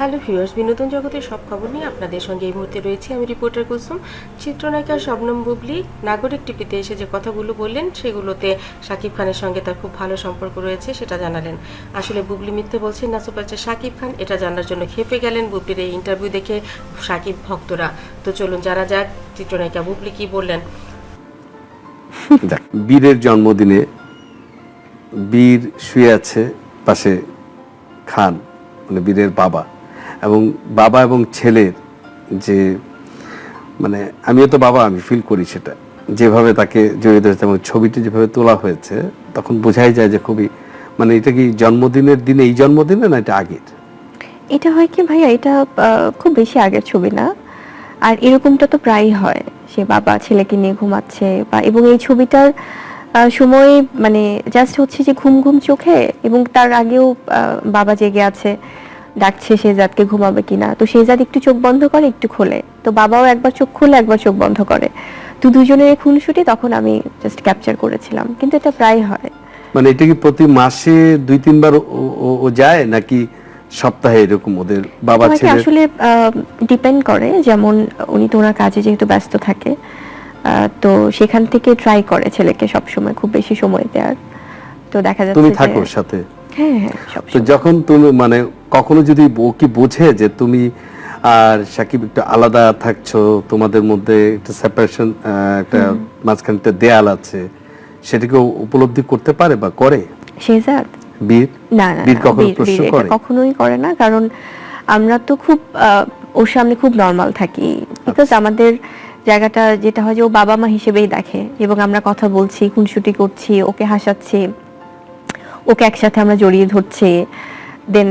Hello viewers, বিনোদন জগতের সব খবর নিয়ে আপনাদের সঙ্গে এই মুহূর্তে রয়েছে আমি রিপোর্টার কুলসুম। চিত্রনায়িকা শবনম বুবলি, নাগরিক টিভিতে এসে যে কথাগুলো বললেন, সেগুলোতে শাকিব খানের সঙ্গে তার খুব ভালো সম্পর্ক রয়েছে, সেটা জানালেন। আসলে বুবলি মিথ্যে বলছেন না, সুপারস্টার শাকিব খান, এটা জানার জন্য খেপে গেলেন বুবলির এই ইন্টারভিউ দেখে শাকিব ভক্তরা। তো চলুন যারা যাক, চিত্রনায়িকা বুবলি কি বললেন? বীরের জন্মদিনে বীর শুয়ে আছে পাশে খান মানে বীরের বাবা। এবং বাবা এবং ছেলের যে মানে আমিও তো বাবা, আমি ফিল করি সেটা। যেভাবে তাকে জড়িত হয়েছে এবং ছবিটি যেভাবে তোলা হয়েছে, তখন বোঝাই যায় যে খুবই মানে এটা কি জন্মদিনের দিনে, এই জন্মদিনে না এটা আগের? এটা হয় কি ভাইয়া, এটা খুব বেশি আগের ছবি না। আর এরকমটা তো প্রায়ই হয়, সে বাবা ছেলেকে নিয়ে ঘুমাচ্ছে বা, এবং এই ছবিটার সময় মানে জাস্ট হচ্ছে যে ঘুম ঘুম চোখে এবং তার আগেও বাবা জেগে আছে। ডাকছে শেজাদকে ঘুমাবে কিনা। তো শেজাদ একটু চোখ বন্ধ করে একটু খোলে। তো বাবাও একবার চোখ খোলে একবার চোখ বন্ধ করে। তো দুজনের খুনসুটি তখন আমি জাস্ট ক্যাপচার করেছিলাম। কিন্তু এটা প্রায় হয়। মানে এটা কি প্রতি মাসে দুই তিনবার ও- যায়? নাকি সপ্তাহে এরকম ওদের বাবা ছেলে আসলে ডিপেন্ড করে। যেমন উনি তো ওনার কাজে যেহেতু ব্যস্ত থাকে। তো সেখান থেকে ট্রাই করে ছেলেকে সবসময় খুব বেশি সময় দেওয়ার তো দেখা যাচ্ছে তুমি থাকো সাথে। হ্যাঁ হ্যাঁ তো যখন তুমি মানে কখনো যদি কি বোঝে যে তুমি আর সাকিব একটু আলাদা থাকছো তোমাদের মধ্যে একটা সেপারেশন একটা মাঝখানে দেয়াল আছে সেটাকে উপলব্ধি করতে পারে বা করে? শেজাদ বীর? না না বীর কখনো প্রশ্ন করে? কখনোই করে না কারণ আমরা তো খুব ওর সামনে খুব নর্মাল থাকি। বিকজ আচ্ছা। আমাদের জায়গাটা যেটা হয় যে ও বাবা মা হিসেবেই দেখে এবং আমরা কথা বলছি খুনসুটি করছি ওকে হাসাচ্ছি। ওকে একসাথে আমরা জড়িয়ে ধরছি দেন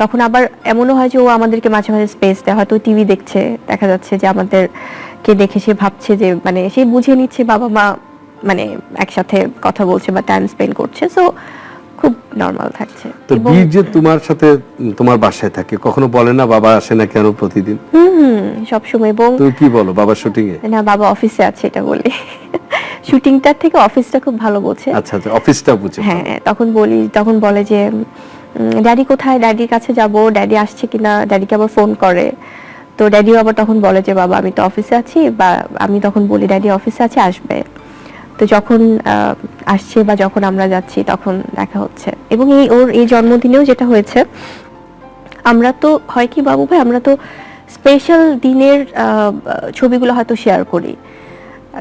তখন আবার এমনও হয় যে ও আমাদেরকে মাঝে মাঝে স্পেস দেয়। হয়তো টিভি দেখছে দেখা যাচ্ছে যে আমাদেরকে দেখে সে ভাবছে যে মানে সে বুঝে নিচ্ছে বাবা মা মানে একসাথে কথা বলছে বা টাইম স্পেন্ড করছে। সো খুব নর্মাল থাকছে। তো বীর যে তোমার সাথে তোমার বাসায় থাকে কখনো বলে না বাবা আসে না কেন প্রতিদিন? হুম হুম সবসময় এবং তুমি কি বলো বাবার শুটিং এ না বাবা অফিসে আছে এটা বলি। শুটিংটার থেকে অফিসটা খুব ভালো বোঝে। আচ্ছা আচ্ছা অফিসটা বুঝে। হ্যাঁ তখন বলি তখন বলে যে ড্যাডি কোথায়? ড্যাডির কাছে যাব। ড্যাডি আসছে কিনা? ড্যাডিকে আবার ফোন করে। তো ড্যাডিও আবার তখন বলে যে বাবা আমি তো অফিসে আছি। বা আমি তখন বলি ড্যাডি অফিসে আছে আসবে। তো যখন আসছে বা যখন আমরা যাচ্ছি তখন দেখা হচ্ছে। এবং এই ওর এই জন্মদিনেও যেটা হয়েছে আমরা তো হয় কি বাবু ভাই আমরা তো স্পেশাল দিনের ছবিগুলো হয়তো শেয়ার করি।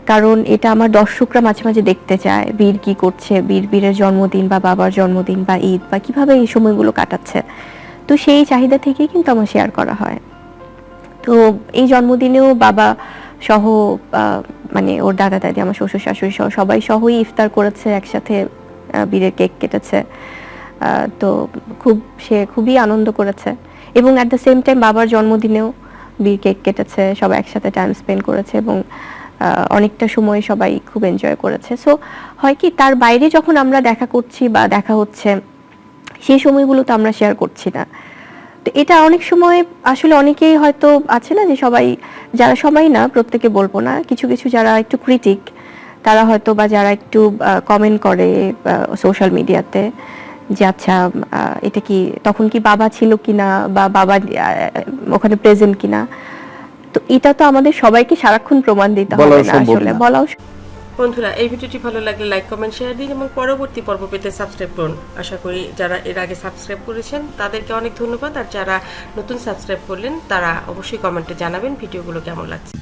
কারণ এটা আমার দর্শকরা মাঝে মাঝে দেখতে চায়, বীর কি করছে, বীর বীরের জন্মদিন বা বাবার জন্মদিন বা ঈদ বা কীভাবে এই সময়গুলো কাটাচ্ছে। তো সেই চাহিদা থেকেই কিন্তু আমার শেয়ার করা হয়। তো এই জন্মদিনেও বাবা সহ মানে ওর দাদা দাদি, আমার শ্বশুর শাশুড়ি সহ সবাই সহই ইফতার করেছে, একসাথে বীরের কেক কেটেছে। তো খুব, সে খুবই আনন্দ করেছে। এবং অ্যাট দ্য সেম টাইম বাবার জন্মদিনেও বীর কেক কেটেছে, সবাই একসাথে টাইম স্পেন্ড করেছে এবং অনেকটা সময় সবাই খুব এনজয় করেছে। সো হয় কি, তার বাইরে যখন আমরা দেখা করছি বা দেখা হচ্ছে, সেই সময়গুলো তো আমরা শেয়ার করছি না। তো এটা অনেক সময়, আসলে অনেকেই হয়তো আছে না যে সবাই, যারা সবাই না, প্রত্যেকে বলব না, কিছু কিছু যারা একটু ক্রিটিক তারা হয়তো বা যারা একটু কমেন্ট করে সোশ্যাল মিডিয়াতে যে আচ্ছা এটা কি, তখন কি বাবা ছিল কিনা বা বাবা ওখানে প্রেজেন্ট কিনা। তো এটা তো আমাদের সবাইকে সারাক্ষণ প্রমাণ দিতে হবে না আসলে বলাও বন্ধুরা এই ভিডিওটি ভালো লাগলে লাইক কমেন্ট শেয়ার দিন এবং পরবর্তী পর্ব পেতে সাবস্ক্রাইব করুন। আশা করি যারা এর আগে সাবস্ক্রাইব করেছেন তাদেরকে অনেক ধন্যবাদ। আর যারা নতুন সাবস্ক্রাইব করলেন তারা অবশ্যই কমেন্টে জানাবেন ভিডিওগুলো কেমন লাগছে।